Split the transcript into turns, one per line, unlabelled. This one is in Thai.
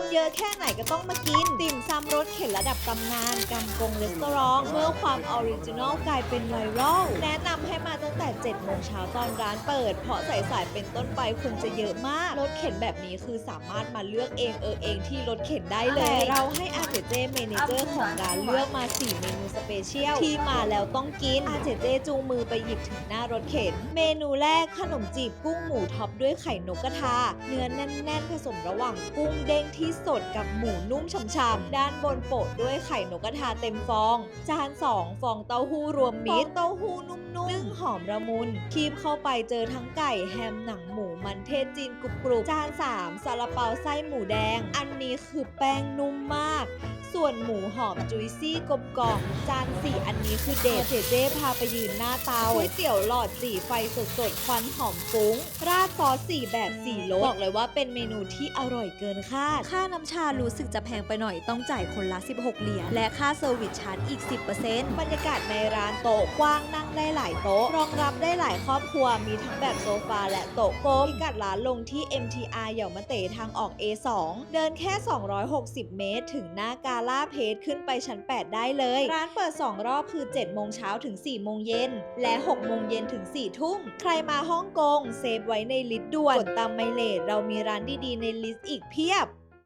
คนเยอะแค่ไหนก็ต้องมากิน ติ่มซำรสเข็นระดับตำนานกำกงรีสอร์ทเมื่อความออริจินอลกลายเป็นไวรัลแนะนำให้มาตั้งแต่7โมงเช้าตอนร้านเปิด เพราะสายๆเป็นต้นไปคนจะเยอะมาก รถเข็นแบบนี้คือสามารถมาเลือกเองเออเองที่รถเข็นได้เลย แต่เราให้อา เจเจเมเนเจอร์ของร้านเลือกมา 4 เมนูสเปเชียลที่มาแล้วต้องกินอาเจเจจูงมือไปหยิบถึงหน้ารถเข็น เมนูแรกขนมจีบกุ้งหมูท็อปด้วยไข่นกกระทา เนื้อแน่นๆ ผสมระหว่างกุ้งเด้งที่สดกับหมูนุ่มฉ่ำๆด้านบนโปะด้วยไข่นกกระทาเต็มฟอง จาน 2 ฟองเต้าหู้รวมมิตรเต้าหู้นุ่มๆนึ่งหอมระมุนคีบเข้าไปเจอทั้งไก่แฮมหนังหมูมันเทศจีนกรุบกรุบจาน 3ซาลาเปาไส้หมูแดง อันนี้คือแป้งนุ่มมาก ส่วนหมูหอมจุยซี่กลมกล่อมจานสี่อันนี้คือเดทเจเจพาไปยืนหน้าเตาก๋วยเตี๋ยวหลอดจีไฟสดๆควันหอมฟุ้ง ราดซอสสี่แบบสี่รสบอกเลยว่าเป็นเมนูที่อร่อยเกินคาด ค่าน้ำชารู้สึกจะแพงไปหน่อยต้องจ่ายคนละ 16 เหรียญและค่าเซอร์วิสชาร์จอีก 10%บรรยากาศในร้านโต๊ะกว้างนั่งได้หลายโต๊ะ รองรับได้หลายครอบครัวมีทั้งแบบโซฟาและโต๊ะกลมพิกัดร้านลงที่ MTR เหย่ามาเตะทางออก A2 เดินแค่ 260 เมตร ถึงหน้ากาล่าเพจขึ้นไปชั้น 8 ได้เลย ร้านเปิด 2 รอบคือ 7 โมงเช้าถึง 4 โมงเย็น และ 6 โมงเย็นถึง 4 ทุ่ม ใครมาฮ่องกง เซฟไว้ในลิสต์ด่วน กดตามไมเลทเรามีร้านดีๆ ในลิสต์อีกเพียบ